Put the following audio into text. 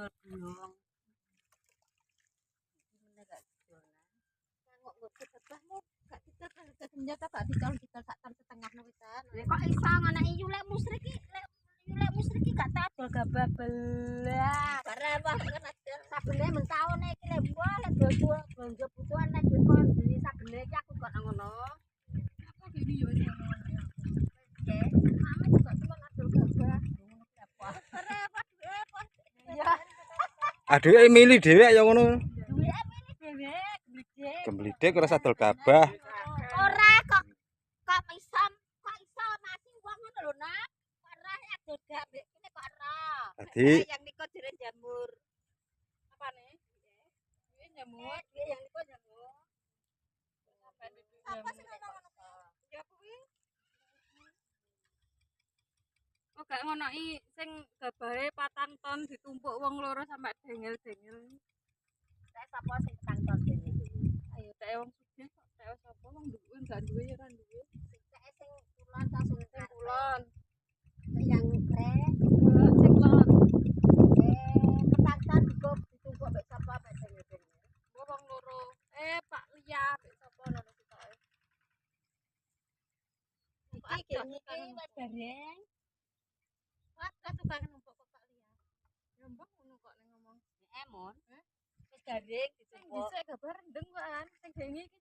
didol belum. Ini gak didol. Kok nggo sebahmu gak ditekan senjata gak dicol dicol sak tan setengah no wisan. Lek kok iso ngono iyu lek musrik iki lek iyu lek musrik iki gak tadol gabah belah. Bare wah kan ada Sabene mentahun iki lek mbok lek bojo bojo butuhan nek duit kon beli sabene iki aku kok nang ngono. aku gini yo wis ngono ya. Oke. Mama juga cuma ngadol gabah. Ngono ki apa? Repot repot. Ya, Aduh, eh, milih dhewe ya ngono. duwe ini dhewe gede. Gemblidek ora sadol gabah. Ora kok kok iso kok iso mati wong ngono lho, Nak. Ora adol gabah ini kok ora. Dadi yang niko jere jamur. Apa nih? Ini jamur. Dia yang itu jamur. Apa sih ngono-ngono? Gak ngono i sing gabahe patang ton ditumpuk wong loro sampe dengel-dengel. Saya sapa sing tangkon dene iki? Ayo tak wong sugih kok tak sapa wong duwe gak duwe ya kan duwe. Saya sing kulon ta sing kulon, yang pre sing kulon. eh ketangkan juga ditumpuk mek sapa mek dene. Mbok wong loro. Eh Pak Lia mbek sapa ngono sitoke. Iki gene iki wis bareng. Ada tukang numpuk kok tak lihat. Yombong ngono kok ning ngomong. Emon. Wis garing Sing ditumpuk. dhisik gabar rendeng kok an, sing bengi iki